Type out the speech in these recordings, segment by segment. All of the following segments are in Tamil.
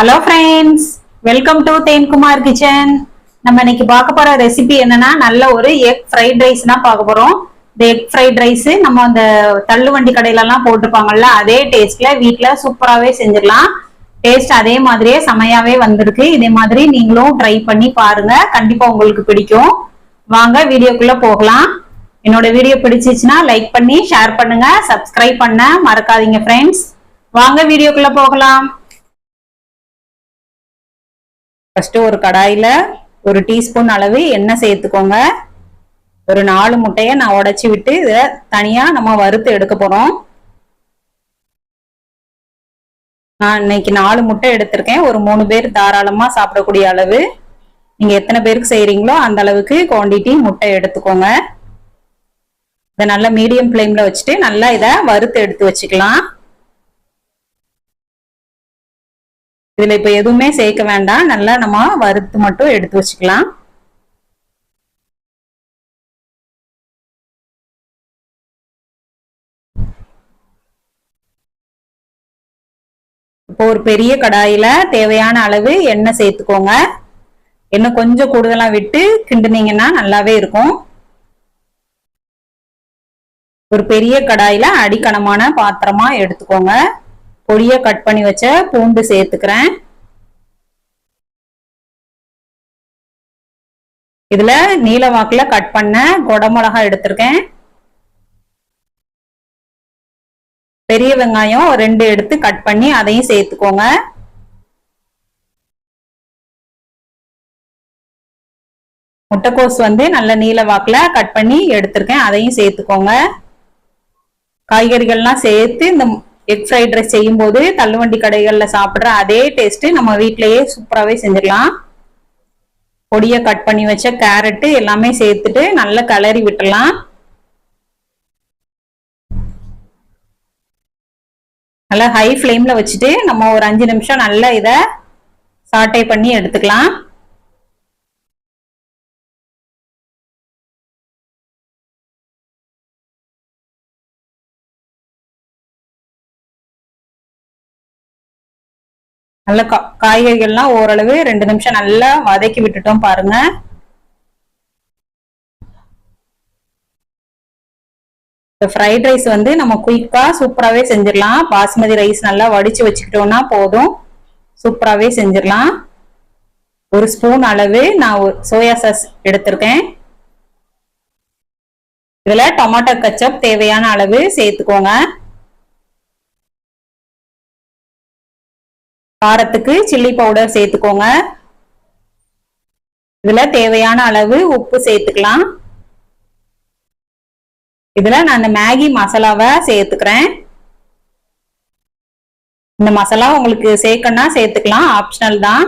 Hello friends welcome to Thenkumar kitchen நம்ம இன்னைக்கு பார்க்க போற ரெசிபி என்னன்னா நல்ல ஒரு எக் ஃப்ரைட் ரைஸ் தான் பார்க்க போறோம். இந்த எக் ஃப்ரைட் ரைஸ் நம்ம அந்த தள்ளுவண்டி கடையில எல்லாம் போட்டுப்பாங்கல்ல அதே டேஸ்ட்ல வீட்டுல சூப்பராகவே செஞ்சிடலாம். டேஸ்ட் அதே மாதிரியே செமையாவே வந்திருக்கு. இதே மாதிரி நீங்களும் ட்ரை பண்ணி பாருங்க. கண்டிப்பா உங்களுக்கு பிடிக்கும். வாங்க வீடியோக்குள்ள போகலாம். என்னோட வீடியோ பிடிச்சிச்சுன்னா லைக் பண்ணி ஷேர் பண்ணுங்க சப்ஸ்கிரைப் பண்ண மறக்காதீங்க ஃப்ரெண்ட்ஸ் வாங்க வீடியோக்குள்ள போகலாம். ஃபஸ்ட்டு ஒரு கடாயில் ஒரு டீஸ்பூன் அளவு எண்ணெய் சேர்த்துக்கோங்க. ஒரு நாலு முட்டையை நான் உடைச்சி விட்டு இதை தனியாக நம்ம வறுத்து எடுக்க போகிறோம் நான் இன்னைக்கு நாலு முட்டை எடுத்திருக்கேன். ஒரு மூணு பேர் தாராளமாக சாப்பிடக்கூடிய அளவு. நீங்கள் எத்தனை பேருக்கு செய்கிறீங்களோ அந்த அளவுக்கு குவான்டிட்டி முட்டை எடுத்துக்கோங்க. இதை நல்லா மீடியம் ஃப்ளேமில் வச்சுட்டு நல்லா இதை வறுத்து எடுத்து வச்சுக்கலாம். இதுல இப்ப எதுவுமே சேர்க்க வேண்டாம். நல்லா நம்ம வறுத்து மட்டும் எடுத்து வச்சுக்கலாம். இப்போ ஒரு பெரிய கடாயில தேவையான அளவு எண்ணெய் சேர்த்துக்கோங்க. எண்ணெய் கொஞ்சம் கூடுதலா விட்டு கிண்டுனீங்கன்னா நல்லாவே இருக்கும். ஒரு பெரிய கடாயில அடிக்கணமான பாத்திரமா எடுத்துக்கோங்க. பொடிய கட் பண்ணி வச்ச பூண்டு சேர்த்துக்கிறேன். இதுல நீல வாக்குல கட் பண்ண கொடமிளகா எடுத்திருக்கேன். பெரிய வெங்காயம் ரெண்டு எடுத்து கட் பண்ணி அதையும் சேர்த்துக்கோங்க. முட்டைக்கோஸ் வந்து நல்ல நீல வாக்குல கட் பண்ணி எடுத்திருக்கேன். அதையும் சேர்த்துக்கோங்க. காய்கறிகள்லாம் சேர்த்து இந்த எக் ஃப்ரைட் ரைஸ் செய்யும் போது தள்ளுவண்டி கடைகளில் சாப்பிட்ற அதே டேஸ்ட் நம்ம வீட்டிலேயே சூப்பராகவே செஞ்சிடலாம். பொடியை கட் பண்ணி வச்ச கேரட்டு எல்லாமே சேர்த்துட்டு நல்லா கலரி விட்டுடலாம். நல்லா ஹை ஃப்ளேம்ல வச்சுட்டு நம்ம ஒரு அஞ்சு நிமிஷம் நல்லா இதை சாட்டை பண்ணி எடுத்துக்கலாம். நல்ல காய்கறிகள்லாம் ஓரளவு ரெண்டு நிமிஷம் நல்லா வதக்கி விட்டுட்டோம் பாருங்க. இந்த ஃப்ரைட் ரைஸ் வந்து நம்ம குயிக்கா சூப்பராகவே செஞ்சிடலாம். பாஸ்மதி ரைஸ் நல்லா வடிச்சு வச்சுக்கிட்டோம்னா போதும். சூப்பராகவே செஞ்சிடலாம். ஒரு ஸ்பூன் அளவு நான் சோயா சாஸ் எடுத்திருக்கேன். இதில் டொமேட்டோ கச்சப் தேவையான அளவு சேர்த்துக்கோங்க. காரத்துக்கு சில்லி பவுடர் சேர்த்துக்கோங்க. இதுல தேவையான அளவு உப்பு சேர்த்துக்கலாம். இதுல நான் இந்த மேகி மசாலாவை சேர்த்துக்கிறேன். இந்த மசாலா உங்களுக்கு சேர்க்கணும்னா சேர்த்துக்கலாம். ஆப்ஷனல் தான்.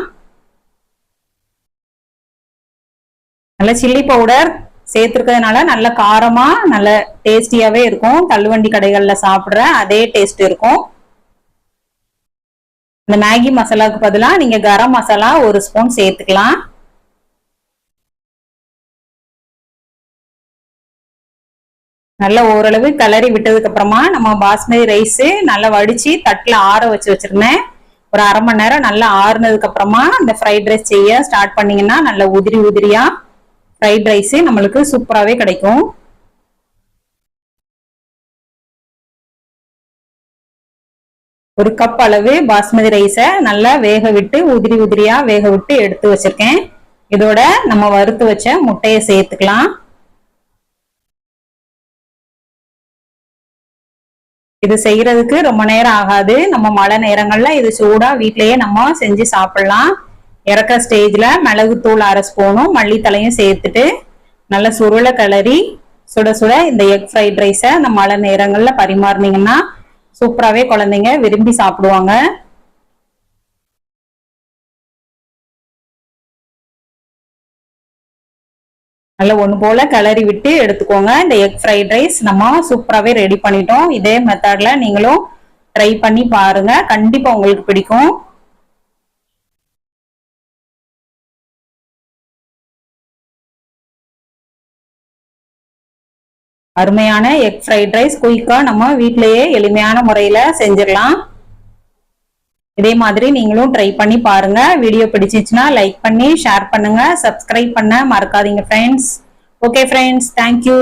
நல்ல சில்லி பவுடர் சேர்த்துருக்கிறதுனால நல்ல காரமா நல்ல டேஸ்டியாவே இருக்கும். தள்ளுவண்டி கடைகள்ல சாப்பிடுற அதே டேஸ்ட் இருக்கும். இந்த மேகி மசாலாவுக்கு பதிலாக நீங்க கரம் மசாலா ஒரு ஸ்பூன் சேர்த்துக்கலாம். நல்லா ஓரளவு கிளறி விட்டதுக்கு அப்புறமா நம்ம பாஸ்மதி ரைஸ் நல்லா வடிச்சு தட்டில் ஆற வச்சு வச்சிருந்தேன். ஒரு அரை மணி நேரம் நல்லா ஆறுனதுக்கு அப்புறமா இந்த ஃப்ரைட் ரைஸ் செய்ய ஸ்டார்ட் பண்ணீங்கன்னா நல்ல உதிரி உதிரியா ஃப்ரைட் ரைஸ் நம்மளுக்கு சூப்பராகவே கிடைக்கும். ஒரு கப் அளவு பாஸ்மதி ரைஸை நல்லா வேக விட்டு உதிரி உதிரியா வேக விட்டு எடுத்து வச்சிருக்கேன். இதோட நம்ம வறுத்து வச்ச முட்டையை சேர்த்துக்கலாம். இது செய்யறதுக்கு ரொம்ப நேரம் ஆகாது. நம்ம மழை நேரங்கள்ல இது சூடா வீட்லயே நம்ம செஞ்சு சாப்பிடலாம். இறக்க ஸ்டேஜ்ல மிளகுத்தூள் அரை ஸ்பூனும் மல்லித்தலையும் சேர்த்துட்டு நல்ல சுருளை கிளறி சுட சுட இந்த எக் ஃப்ரைட் ரைஸை நம்ம மழை நேரங்கள்ல பரிமாறினீங்கன்னா சூப்பராகவே குழந்தைங்க விரும்பி சாப்பிடுவாங்க. நல்லா ஒன்று போல கிளறி விட்டு எடுத்துக்கோங்க. இந்த எக் ஃப்ரைட் ரைஸ் நம்ம சூப்பராகவே ரெடி பண்ணிட்டோம். இதே மெத்தடில் நீங்களும் ட்ரை பண்ணி பாருங்கள் கண்டிப்பாக உங்களுக்கு பிடிக்கும். அருமையான எக் ஃப்ரைட் ரைஸ் குயிக்கா நம்ம வீட்டிலேயே எளிமையான முறையில செஞ்சிடலாம். இதே மாதிரி நீங்களும் ட்ரை பண்ணி பாருங்க. வீடியோ பிடிச்சிச்சுன்னா லைக் பண்ணி ஷேர் பண்ணுங்க சப்ஸ்கிரைப் பண்ண மறக்காதீங்க ஃப்ரெண்ட்ஸ் ஓகே ஃப்ரெண்ட்ஸ் தேங்க்யூ